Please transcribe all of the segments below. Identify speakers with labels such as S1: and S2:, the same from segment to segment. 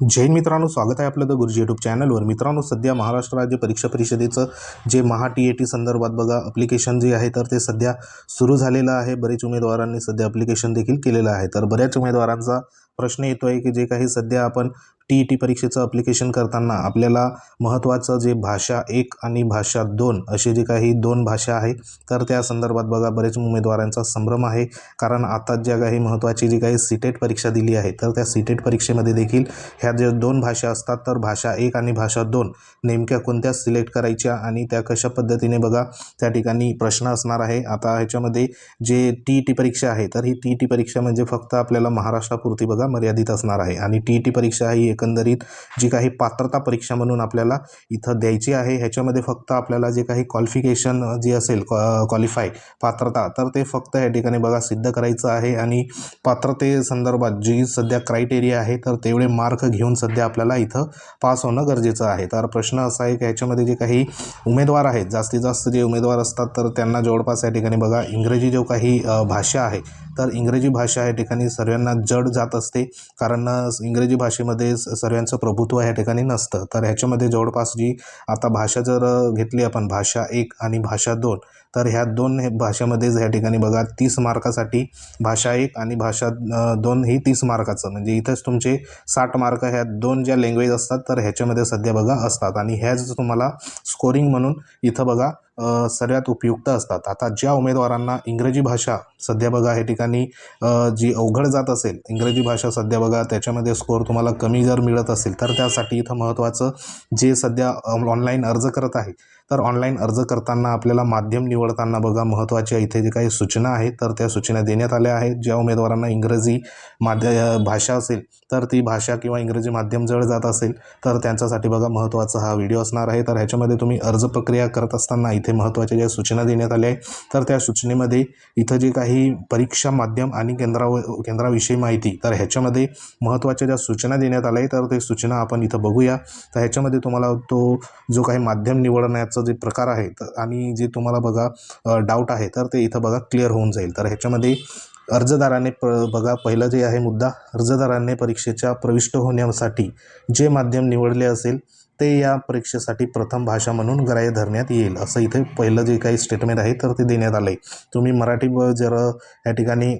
S1: जैन मित्रांनो स्वागत आहे आपलं द गुरुजी यूट्यूब चॅनलवर मित्रांनो सध्या महाराष्ट्र राज्य परीक्षा परिषदेचं जे महा टी ए टी संदर्भात बघा अप्लिकेशन जे आहे तर ते सध्या सुरू झालेलं आहे. बरेच उमेदवारांनी सध्या अप्लिकेशन देखील केलेलं आहे. तर बऱ्याच उमेदवारांचा प्रश्न येतो आहे की जे काही सध्या आपण टी ई टी परीक्षेचं अप्लिकेशन करताना आपल्याला महत्त्वाचं जे भाषा एक आणि भाषा दोन असे जे काही दोन भाषा आहे तर त्या संदर्भात बघा बरेच उमेदवारांचा संभ्रम आहे. कारण आता ज्या काही महत्त्वाची जी काही सीटेट परीक्षा दिली आहे तर त्या सीटेट परीक्षेमध्ये देखील ह्या ज्या दोन भाषा असतात तर भाषा एक आणि भाषा दोन नेमक्या कोणत्या सिलेक्ट करायच्या आणि त्या कशा पद्धतीने बघा त्या ठिकाणी प्रश्न असणार आहे. आता ह्याच्यामध्ये जे टी ई टी परीक्षा आहे तर ही टी ई टी परीक्षा म्हणजे फक्त आपल्याला महाराष्ट्रापुरती बघा मर्यादित असणार आहे. आणि टी ई टी परीक्षा ही एकंदरीत जी काही पात्रता परीक्षा म्हणून आपल्याला इथं द्यायची आहे ह्याच्यामध्ये फक्त आपल्याला जे काही क्वालिफिकेशन जे असेल क्वालिफाय पात्रता तर ते फक्त या ठिकाणी बघा सिद्ध करायचं आहे आणि पात्रते संदर्भात जी सध्या क्रायटेरिया आहे तर तेवढे मार्क घेऊन सध्या आपल्याला इथं पास होणं गरजेचं आहे. तर प्रश्न असा आहे की ह्याच्यामध्ये जे काही उमेदवार आहेत जास्तीत जास्त जे उमेदवार असतात तर त्यांना जवळपास या ठिकाणी बघा इंग्रजी जो काही भाषा आहे तर इंग्रजी भाषा या ठिकाणी सर्वांना जड जात असते. कारण इंग्रजी भाषेमध्ये स- सर्वांचं प्रभुत्व या ठिकाणी नसतं. तर ह्याच्यामध्ये जवळपास जी आता भाषा जर घेतली आपण भाषा एक आणि भाषा दोन तर ह्या दोन हे भाषेमध्येच ह्या ठिकाणी बघा तीस मार्कासाठी भाषा एक आणि भाषा दोन ही तीस मार्काचं. म्हणजे इथंच तुमचे साठ मार्क ह्या दोन ज्या लँग्वेज असतात तर ह्याच्यामध्ये सध्या बघा असतात. आणि ह्याच तुम्हाला स्कोरिंग म्हणून इथं बघा सर्वात उपयुक्त असतात. आता ज्या उमेदवारांना इंग्रजी भाषा सध्या बघा हे ठिकाणी जी अवघड जात असेल इंग्रजी भाषा सध्या बघा त्याच्यामध्ये स्कोअर तुम्हाला कमी जर मिळत असेल तर त्यासाठी इथं महत्त्वाचं जे सध्या ऑनलाईन अर्ज करत आहे तर ऑनलाईन अर्ज करताना आपल्याला माध्यम निवडताना बघा महत्त्वाच्या इथे जे काही सूचना आहेत तर त्या सूचना देण्यात आल्या आहेत. ज्या उमेदवारांना इंग्रजी माध्य भाषा असेल तर ती भाषा किंवा इंग्रजी माध्यम जळ जात असेल तर त्यांच्यासाठी बघा महत्त्वाचा हा व्हिडिओ असणार आहे. तर ह्याच्यामध्ये तुम्ही अर्ज प्रक्रिया करत असताना इथे महत्त्वाच्या ज्या सूचना देण्यात आल्या आहेत तर त्या सूचनेमध्ये इथं जे काही परीक्षा माध्यम आणि केंद्राव केंद्राविषयी माहिती तर ह्याच्यामध्ये महत्त्वाच्या ज्या सूचना देण्यात आल्या आहेत तर ते सूचना आपण इथं बघूया. तर ह्याच्यामध्ये तुम्हाला तो जो काही माध्यम निवडण्याचा जे प्रकार आहे तर आणि जे तुम्हाला बघा डाऊट आहे तर ते इथं बघा क्लिअर होऊन जाईल. तर ह्याच्यामध्ये अर्जदाराने प बघा पहिलं जे आहे मुद्दा अर्जदाराने परीक्षेच्या प्रविष्ट होण्यासाठी जे माध्यम निवडले असेल ते या परीक्षेसाठी प्रथम भाषा म्हणून ग्राह्य धरण्यात येईल असं इथे पहिलं जे काही स्टेटमेंट आहे तर ते देण्यात आलं आहे तुम्ही मराठी जर या ठिकाणी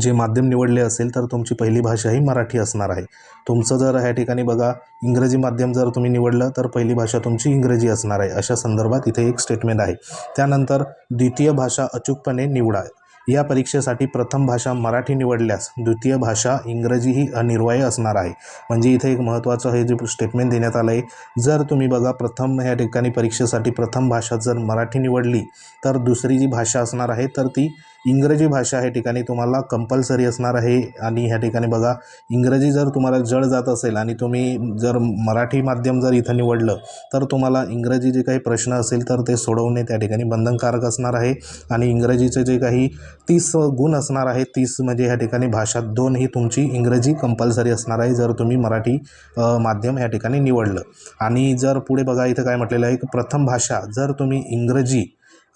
S1: जे माध्यम निवडले असेल तर तुमची पहिली भाषा ही मराठी असणार आहे. तुमचं जर ह्या ठिकाणी बघा इंग्रजी माध्यम जर तुम्ही निवडलं तर पहिली भाषा तुमची इंग्रजी असणार आहे अशा संदर्भात इथे एक स्टेटमेंट आहे. त्यानंतर द्वितीय भाषा अचूकपणे निवडा. या परीक्षेसाठी प्रथम भाषा मराठी निवडल्यास द्वितीय भाषा इंग्रजी ही अनिर्वाय असणार आहे. म्हणजे इथे एक महत्त्वाचं हे जे स्टेटमेंट देण्यात आलं आहे जर तुम्ही बघा प्रथम ह्या ठिकाणी परीक्षेसाठी प्रथम भाषा जर मराठी निवडली तर दुसरी जी भाषा असणार आहे तर ती इंग्रजी भाषा ह्या ठिकाणी तुम्हाला कंपल्सरी असणार आहे. आणि ह्या ठिकाणी बघा इंग्रजी जर तुम्हाला जड जात असेल आणि तुम्ही जर मराठी माध्यम जर इथं निवडलं तर तुम्हाला इंग्रजी जे काही प्रश्न असेल तर ते सोडवणे त्या ठिकाणी बंधनकारक असणार आहे. आणि इंग्रजीचे जे काही तीस गुण असणार आहे तीस म्हणजे ह्या ठिकाणी भाषा दोन ही तुमची इंग्रजी कंपल्सरी असणार आहे जर तुम्ही मराठी माध्यम ह्या ठिकाणी निवडलं. आणि जर पुढे बघा इथं काय म्हटलेलं आहे की प्रथम भाषा जर तुम्ही इंग्रजी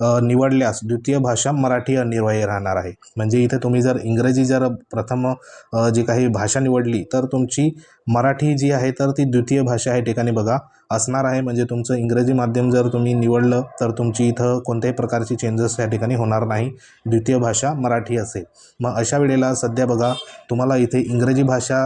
S1: निवडल्यास द्वितीय भाषा मराठी अनिवार्य राहणार आहे. म्हणजे इथे तुम्ही जर इंग्रजी जर प्रथम जी काही भाषा निवडली तर तुमची मराठी जी आहे तर ती द्वितीय भाषा आहे ठिकाणी बघा. असणार आहे म्हणजे तुमचं इंग्रजी माध्यम जर तुम्ही निवडलं तर तुमची इथं कोणत्याही प्रकारची चेंजेस या ठिकाणी होणार नाही. द्वितीय भाषा मराठी असेल. मग अशा वेळेला सध्या बघा तुम्हाला इथे इंग्रजी भाषा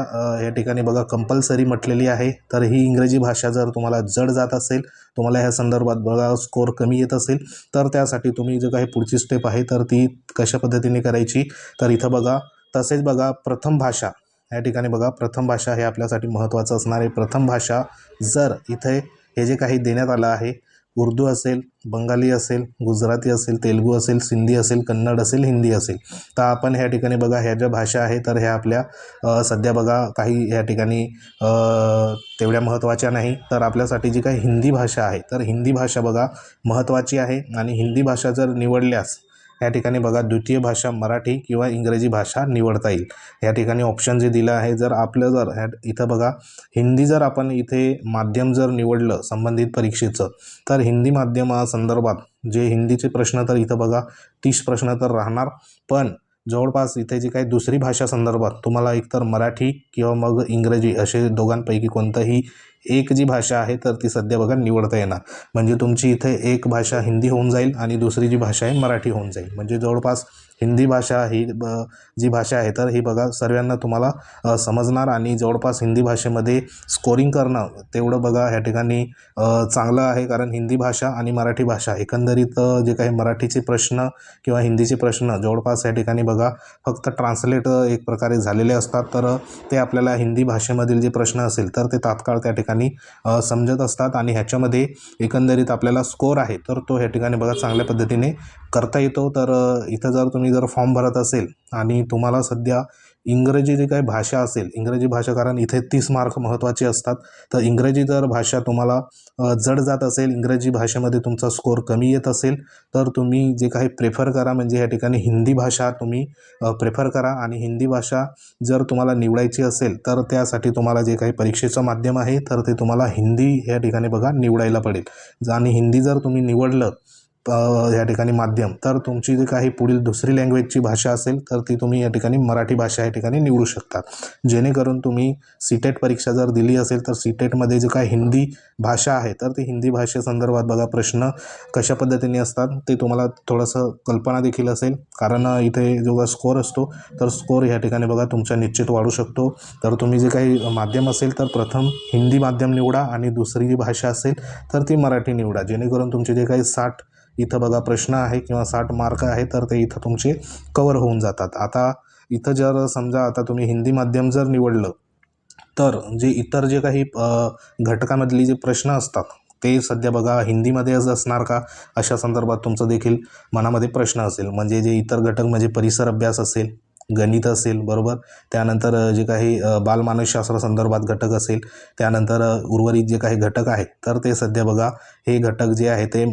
S1: या ठिकाणी बघा कंपल्सरी म्हटलेली आहे. तर ही इंग्रजी भाषा जर तुम्हाला जड जात असेल तुम्हाला ह्या संदर्भात बघा स्कोर कमी येत असेल तर त्यासाठी तुम्ही जे काही पुढची स्टेप आहे तर ती कशा पद्धतीने करायची? तर इथं बघा तसेच बघा प्रथम भाषा. या ठिकाणी बघा प्रथम भाषा हे आपल्यासाठी महत्त्वाचं असणार आहे. प्रथम भाषा जर इथे हे जे काही देण्यात आलं आहे उर्दू असेल बंगाली असेल गुजराती असेल तेलगू असेल सिंधी असेल कन्नड असेल हिंदी असेल तर आपण ह्या ठिकाणी बघा ह्या ज्या भाषा आहे तर ह्या आपल्या सध्या बघा काही ह्या ठिकाणी तेवढ्या महत्त्वाच्या नाही तर आपल्यासाठी जी काही हिंदी भाषा आहे तर हिंदी भाषा बघा महत्त्वाची आहे. आणि हिंदी भाषा जर निवडल्यास या ठिकाणी बघा द्वितीय भाषा मराठी किंवा इंग्रजी भाषा निवडता येईल. या ठिकाणी ऑप्शन जे दिलं आहे जर आपलं जर ह्या इथं बघा हिंदी जर आपण इथे माध्यम जर निवडलं संबंधित परीक्षेचं तर हिंदी माध्यमासंदर्भात जे हिंदीचे प्रश्न तर इथं बघा तीस प्रश्न तर राहणार. पण जवळपास इथे जी काही दुसरी भाषा संदर्भात तुम्हाला एकतर मराठी किंवा मग इंग्रजी असे दोघांपैकी कोणतंही एक जी भाषा आहे तर ती सध्या बघा निवडता येणार. म्हणजे तुमची इथे एक भाषा हिंदी होऊन जाईल आणि दुसरी जी भाषा आहे मराठी होऊन जाईल. म्हणजे जवळपास हिंदी भाषा ही ब जी भाषा आहे तर ही बघा सर्वांना तुम्हाला समजणार आणि जवळपास हिंदी भाषेमध्ये स्कोरिंग करणं तेवढं बघा ह्या ठिकाणी चांगलं आहे. कारण हिंदी भाषा आणि मराठी भाषा एकंदरीत जे काही मराठीचे प्रश्न किंवा हिंदीचे प्रश्न जवळपास या ठिकाणी बघा फक्त ट्रान्सलेट एक प्रकारे झालेले असतात. तर ते आपल्याला हिंदी भाषेमधील जे प्रश्न असेल तर ते तात्काळ त्या ठिकाणी समजत असतात. आणि ह्याच्यामध्ये एकंदरीत आपल्याला स्कोर आहे तर तो ह्या ठिकाणी बघा चांगल्या पद्धतीने करता येतो तर इथं जर तुम्ही जर फॉर्म भरत असेल आणि तुम्हाला सध्या इंग्रजी जी काही भाषा असेल इंग्रजी भाषा कारण इथे तीस मार्क महत्त्वाचे असतात तर इंग्रजी जर भाषा तुम्हाला जड जात असेल इंग्रजी भाषेमध्ये तुमचा स्कोर कमी येत असेल तर तुम्ही जे काही प्रेफर करा म्हणजे या ठिकाणी हिंदी भाषा तुम्ही प्रेफर करा आणि हिंदी भाषा जर तुम्हाला निवडायची असेल तर त्यासाठी तुम्हाला जे काही परीक्षेचं माध्यम आहे तर ते तुम्हाला हिंदी या ठिकाणी बघा निवडायला पडेल. आणि हिंदी जर तुम्ही निवडलं या ठिकाणी माध्यम. तर तुमची जी काही पुढील दुसरी लँग्वेजची भाषा असेल तर ती तुम्ही या ठिकाणी मराठी भाषा या ठिकाणी निवडू शकता. जेणेकरून तुम्ही सीटेट परीक्षा जर दिली असेल तर सीटेटमध्ये जे काय हिंदी भाषा आहे तर ती हिंदी भाषेसंदर्भात बघा प्रश्न कशा पद्धतीने असतात ते तुम्हाला थोडंसं कल्पना देखील असेल. कारण इथे जो स्कोर असतो तर स्कोर या ठिकाणी बघा तुमचा निश्चित वाढू शकतो. तर तुम्ही जे काही माध्यम असेल तर प्रथम हिंदी माध्यम निवडा आणि दुसरी जी भाषा असेल तर ती मराठी निवडा. जेणेकरून तुमचे जे काही साठ इथं बघा प्रश्न आहे किंवा साठ मार्क आहे तर ते इथं तुमचे कवर होऊन जातात. आता इथं जर समजा आता तुम्ही हिंदी माध्यम जर निवडलं तर जे इतर जे काही घटकामधली जे प्रश्न असतात ते सध्या बघा हिंदीमध्येच असणार का? अशा संदर्भात तुमचं देखील मनामध्ये प्रश्न असेल. म्हणजे जे इतर घटक म्हणजे परिसर अभ्यास असेल गणित असेल बरोबर? त्यानंतर जे काही बालमानसशास्त्र संदर्भात घटक असेल त्यानंतर उर्वरित जे काही घटक आहेत तर ते सध्या बघा हे घटक जे आहे ते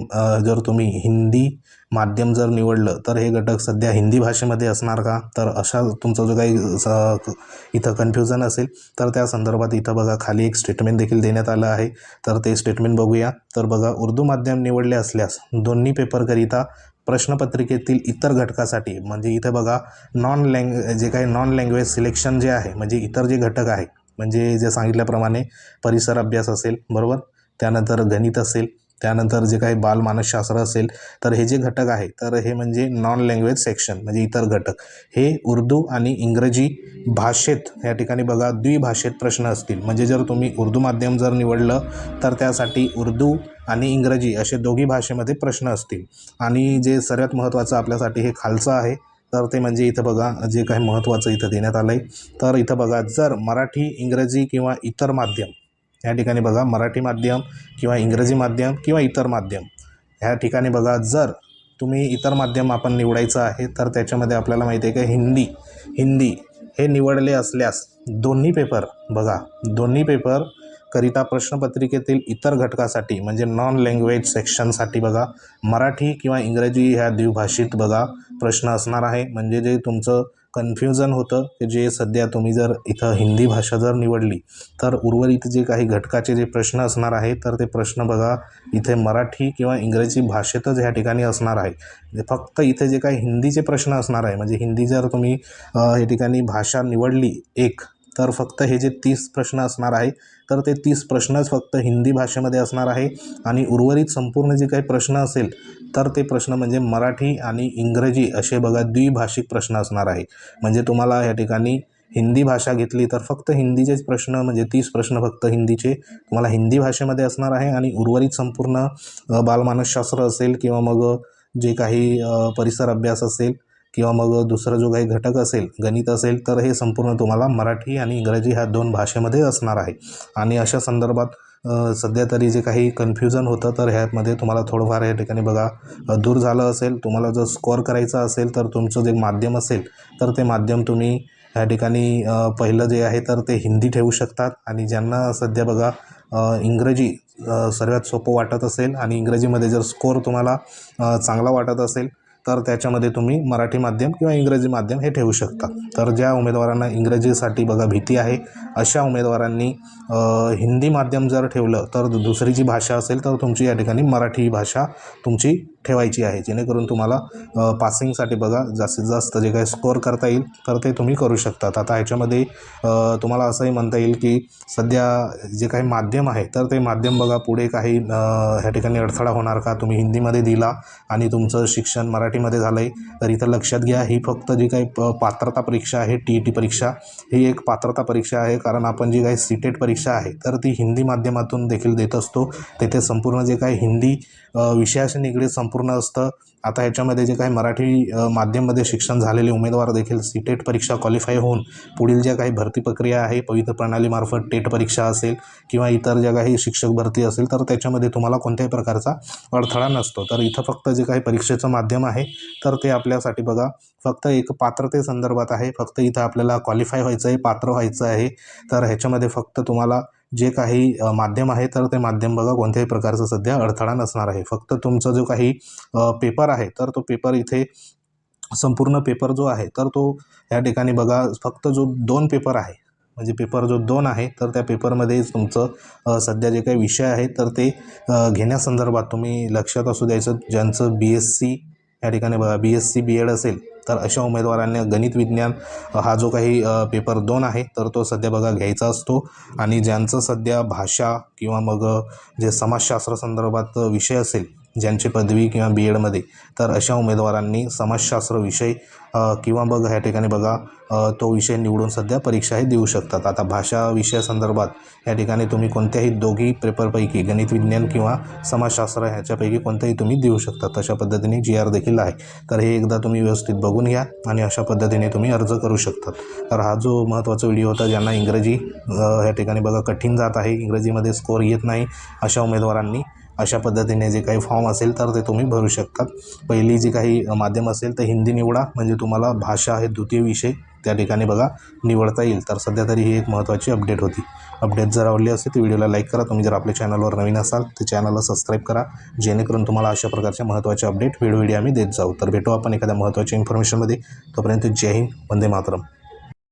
S1: जर तुम्ही हिंदी माध्यम जर निवडलं तर हे घटक सध्या हिंदी भाषेमध्ये असणार का? तर अशा तुमचं जो काही स- इथं कन्फ्युजन असेल तर त्या संदर्भात इथं बघा खाली एक स्टेटमेंट देखील देण्यात आलं आहे. तर ते स्टेटमेंट बघूया. तर बघा उर्दू माध्यम निवडले असल्यास दोन्ही पेपरकरिता प्रश्नपत्रिकेतील इतर घटकासाठी म्हणजे इथं बघा नॉन लँग जे काही नॉन लँग्वेज सिलेक्शन जे आहे म्हणजे इतर जे घटक आहे म्हणजे जे सांगितल्याप्रमाणे परिसर अभ्यास असेल बरोबर? त्यानंतर गणित असेल त्यानंतर जे काही बालमानसशास्त्र असेल तर हे जे घटक आहे तर हे म्हणजे नॉन लँग्वेज सेक्शन म्हणजे इतर घटक. हे उर्दू आणि इंग्रजी भाषेत या ठिकाणी बघा द्विभाषेत प्रश्न असतील. म्हणजे जर तुम्ही उर्दू माध्यम जर निवडलं तर त्यासाठी उर्दू आणि इंग्रजी असे दोघी भाषेमध्ये प्रश्न असतील. आणि जे सर्वात महत्त्वाचं आपल्यासाठी हे खालचं आहे तर ते म्हणजे इथं बघा जे काही महत्त्वाचं इथं देण्यात आलं आहे तर इथं बघा जर मराठी इंग्रजी किंवा इतर माध्यम या ठिकाणी बघा मराठी माध्यम किंवा इंग्रजी माध्यम किंवा इतर माध्यम. ह्या ठिकाणी बघा जर तुम्ही इतर माध्यम आपण निवडायचं आहे तर त्याच्यामध्ये आपल्याला माहिती आहे का हिंदी हिंदी हे निवडले असल्यास दोन्ही पेपर बघा दोन्ही पेपर करिता प्रश्नपत्रिकेतील इतर घटकासाठी म्हणजे नॉन लँग्वेज सेक्शनसाठी बघा मराठी किंवा इंग्रजी ह्या द्विभाषित बघा प्रश्न असणार आहे. म्हणजे जे तुमचं कन्फ्युजन होतं की जे सध्या तुम्ही जर इथं हिंदी भाषा जर निवडली तर उर्वरित जे काही घटकाचे जे प्रश्न असणार आहे तर ते प्रश्न बघा इथे मराठी किंवा इंग्रजी भाषेतच ह्या ठिकाणी असणार आहे. म्हणजे फक्त इथे जे काही हिंदीचे प्रश्न असणार आहे म्हणजे हिंदी जर तुम्ही या ठिकाणी भाषा निवडली एक तर फक्त हे जे तीस प्रश्न असणार आहे तर ते तीस प्रश्नच फक्त हिंदी भाषेमध्ये असणार आहे. आणि उर्वरित संपूर्ण जे काही प्रश्न असेल तर ते प्रश्न म्हणजे मराठी आणि इंग्रजी असे बघा द्विभाषिक प्रश्न असणार आहे. म्हणजे तुम्हाला या ठिकाणी हिंदी भाषा घेतली तर फक्त हिंदीचेच प्रश्न म्हणजे तीस प्रश्न फक्त हिंदीचे. तुम्हाला हिंदी भाषेमध्ये असणार आहे आणि उर्वरित संपूर्ण बालमानसशास्त्र असेल किंवा मग जे काही परिसर अभ्यास असेल किंवा मग दुसरा जो काही घटक असेल गणित असेल तर हे संपूर्ण तुम्हाला मराठी आणि इंग्रजी ह्या दोन भाषेमध्ये असणार आहे. आणि अशा संदर्भात सध्या तरी जे काही कन्फ्युजन होतं तर ह्यामध्ये तुम्हाला थोडंफार या ठिकाणी बघा दूर झालं असेल तुम्हाला जर स्कोअर करायचा असेल तर तुमचं जे माध्यम असेल तर ते माध्यम तुम्ही ह्या ठिकाणी पहिलं जे आहे तर ते हिंदी ठेवू शकतात. आणि ज्यांना सध्या बघा इंग्रजी सर्वात सोपं वाटत असेल आणि इंग्रजीमध्ये जर स्कोअर तुम्हाला चांगला वाटत असेल तर त्याच्यामध्ये तुम्ही मराठी माध्यम किंवा इंग्रजी माध्यम हे ठेवू शकता. तर ज्या उमेदवारांना इंग्रजीसाठी बघा भीती आहे अशा उमेदवारांनी हिंदी माध्यम जर ठेवलं तर दुसरी जी भाषा असेल तर तुमची या ठिकाणी मराठी भाषा तुमची ठेवायची आहे. जेणेकरून तुम्हाला पासिंगसाठी बघा जास्तीत जास्त जे काही स्कोअर करता येईल तर ते तुम्ही करू शकतात. आता ह्याच्यामध्ये तुम्हाला असंही म्हणता येईल की सध्या जे काही माध्यम आहे तर ते माध्यम बघा पुढे काही ह्या ठिकाणी अडथळा होणार का? तुम्ही हिंदीमध्ये दिला आणि तुमचं शिक्षण मराठीमध्ये झालं आहे तर इथं लक्षात घ्या ही फक्त जी काही प पात्रता परीक्षा आहे टी ई टी परीक्षा ही एक पात्रता परीक्षा आहे. कारण आपण जी काही सीटेट परीक्षा आहे तर ती हिंदी माध्यमातून देखील देत असतो. तेथे संपूर्ण जे काही हिंदी विषयाशी निगडीत संपूर्ण असतं. आता ह्याच्यामध्ये जे काही मराठी माध्यममध्ये शिक्षण झालेले उमेदवार देखील सी टेट परीक्षा क्वालिफाय होऊन पुढील ज्या काही भरती प्रक्रिया आहे पवित्र प्रणालीमार्फत टेट परीक्षा असेल किंवा इतर ज्या काही शिक्षक भरती असेल तर त्याच्यामध्ये तुम्हाला कोणत्याही प्रकारचा अडथळा नसतो. तर इथं फक्त जे काही परीक्षेचं माध्यम आहे तर ते आपल्यासाठी बघा फक्त एक पात्रतेसंदर्भात आहे. फक्त इथं आपल्याला क्वालिफाय व्हायचं आहे पात्र व्हायचं आहे. तर ह्याच्यामध्ये फक्त तुम्हाला जे काही माध्यम आहे तर ते माध्यम बघा कोणत्याही प्रकारचा सध्या अडथळा नसणार आहे. फक्त तुमचा जो काही पेपर आहे तर तो पेपर इथे संपूर्ण पेपर जो आहे तर तो या ठिकाणी बघा फक्त जो दोन पेपर आहे म्हणजे पेपर जो दोन आहे तर त्या पेपरमध्येच तुमचं सध्या जे काही विषय आहे तर ते घेण्यासंदर्भात तुम्ही लक्षात असू द्यायचं. ज्यांचं बी एस सी या ठिकाणी बघा B S C B Ed असेल तर अशा उमेदवारांनी गणित विज्ञान हा जो काही पेपर दोन आहे तर तो सध्या बघा घ्यायचा असतो. आणि ज्यांचं सध्या भाषा किंवा मग जे समाजशास्त्र संदर्भात विषय असेल ज्यांची पदवी किंवा बी एडमध्ये तर अशा उमेदवारांनी समाजशास्त्र विषय किंवा बघ ह्या ठिकाणी बघा तो विषय निवडून सध्या परीक्षाही देऊ शकतात. आता भाषा विषयासंदर्भात या ठिकाणी तुम्ही कोणत्याही दोघी पेपरपैकी गणित विज्ञान किंवा समाजशास्त्र ह्याच्यापैकी कोणत्याही तुम्ही देऊ शकता. तशा पद्धतीने जी आर देखील आहे. तर हे एकदा तुम्ही व्यवस्थित बघून घ्या आणि अशा पद्धतीने तुम्ही अर्ज करू शकतात. तर हा जो महत्त्वाचा व्हिडिओ होता ज्यांना इंग्रजी ह्या ठिकाणी बघा कठीण जात आहे इंग्रजीमध्ये स्कोअर येत नाही अशा उमेदवारांनी अशा पद्धतीने जे काही फॉर्म असेल तर ते तुम्ही भरू शकतात पहिली जी काही माध्यम असेल तर हिंदी निवडा म्हणजे तुम्हाला भाषा हे द्वितीय विषय त्या ठिकाणी बघा निवडता येईल. तर सध्या तरी ही एक महत्त्वाची अपडेट होती. अपडेट जर आवडली असेल तर व्हिडिओला लाईक करा. तुम्ही जर आपल्या चॅनलवर नवीन असाल तर चॅनलला सबस्क्राईब करा. जेणेकरून तुम्हाला अशा प्रकारच्या महत्त्वाचे अपडेट वेळोवेळी आम्ही देत जाऊ. तर भेटू आपण एखाद्या महत्त्वाच्या इन्फॉर्मेशनमध्ये तोपर्यंत जय हिंद वंदे मातरम.